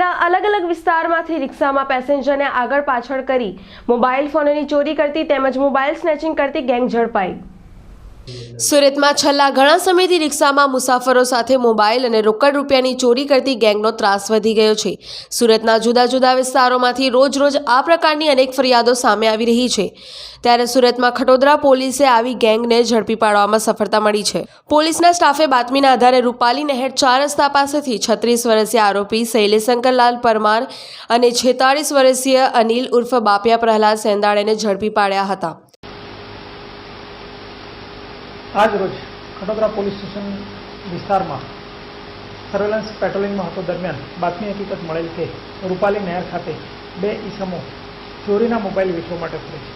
શહેરના અલગ અલગ વિસ્તારમાંથી રિક્ષામાં પેસેન્જરને આગળ પાછળ કરી મોબાઈલ ફોનોની ચોરી કરતી તેમજ મોબાઈલ સ્નેચિંગ કરતી ગેંગ ઝડપાઈ. સુરતમાં છેલ્લા ઘણા સમયથી રિક્ષામાં મુસાફરો સાથે મોબાઈલ અને રોકડ રૂપિયાની ચોરી કરતી ગેંગનો ત્રાસ વધી ગયો છે. સુરતના જુદા જુદા વિસ્તારોમાંથી રોજ રોજ આ પ્રકારની અનેક ફરિયાદો સામે આવી રહી છે. ત્યારે સુરતમાં ખટોદરા પોલીસે આવી ગેંગને ઝડપી પાડવામાં સફળતા મળી છે. પોલીસના સ્ટાફે બાતમીના આધારે રૂપાલી નહેર ચાર રસ્તા પાસેથી છત્રીસ વર્ષીય આરોપી શૈલેશંકરલાલ પરમાર અને છેતાળીસ વર્ષીય અનિલ ઉર્ફ બાપિયા પ્રહલાદ સેંદાળેને ઝડપી પાડ્યા હતા. આજ રોજ ખટોદરા પોલીસ સ્ટેશન વિસ્તારમાં સર્વેલન્સ પેટ્રોલિંગમાં હતો દરમિયાન બાતમી હકીકત મળેલ કે રૂપાલી નહેર ખાતે બે ઈસમો ચોરીના મોબાઈલ વેચવા માટે ફરે છે.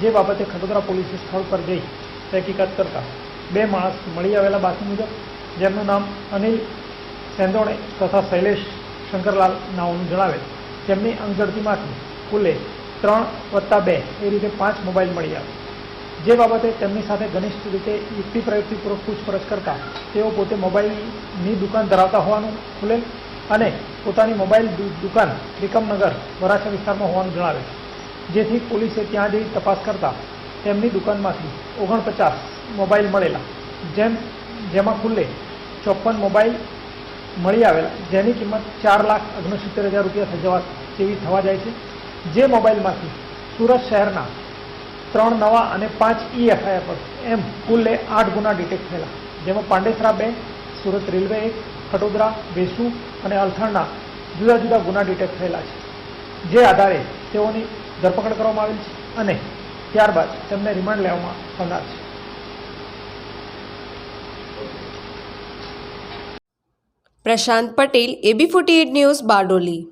જે બાબતે ખટોદરા પોલીસે સ્થળ પર જઈ તહકીકાત કરતા બે માણસ મળી આવેલા બાતમી મુજબ, જેમનું નામ અનિલ સેંદોણે તથા શૈલેષ શંકરલાલ નાઓનું જણાવેલ, તેમની અંગઝડતીમાંથી કુલે ત્રણ વત્તા બે એ રીતે પાંચ મોબાઈલ મળી આવ્યા. જે બાબતે તેમની સાથે ઘનિષ્ઠ રીતે યુક્તિ પ્રયુક્તિપૂર્વક પૂછપરછ કરતા, તેઓ પોતે મોબાઈલની દુકાન ધરાવતા હોવાનું ખુલેલ અને પોતાની મોબાઈલ દુકાન ત્રિકમનગર, વરાછા વિસ્તારમાં હોવાનું જણાવે જેથી પોલીસે ત્યાં જઈ તપાસ કરતા તેમની દુકાનમાંથી ઓગણપચાસ મોબાઈલ મળેલા, જેમ, જેમાં ખુલ્લે ચોપન મોબાઈલ મળી આવેલા, જેની કિંમત ચાર લાખ ઓગણસિત્તેર હજાર રૂપિયા થઈ જવા જેવી થવા જાય છે. જે મોબાઈલમાંથી સુરત શહેરના ત્રણ નવા અને પાંચ ઈ પર એમ કુલ્લે આઠ ગુના ડિટેક્ટ થયેલા. જેમાં પાંડેસરા બે, સુરત રેલવે એક, ખટોદરા વેસુ અને અલથાણના જુદા જુદા ગુના ડિટેક્ટ થયેલા છે. જે આધારે તેઓની ધરપકડ કરવામાં આવેલ છે અને ત્યારબાદ તેમને રિમાન્ડ લેવામાં આવનાર છે. Prashant Patel AB forty news Bardoli.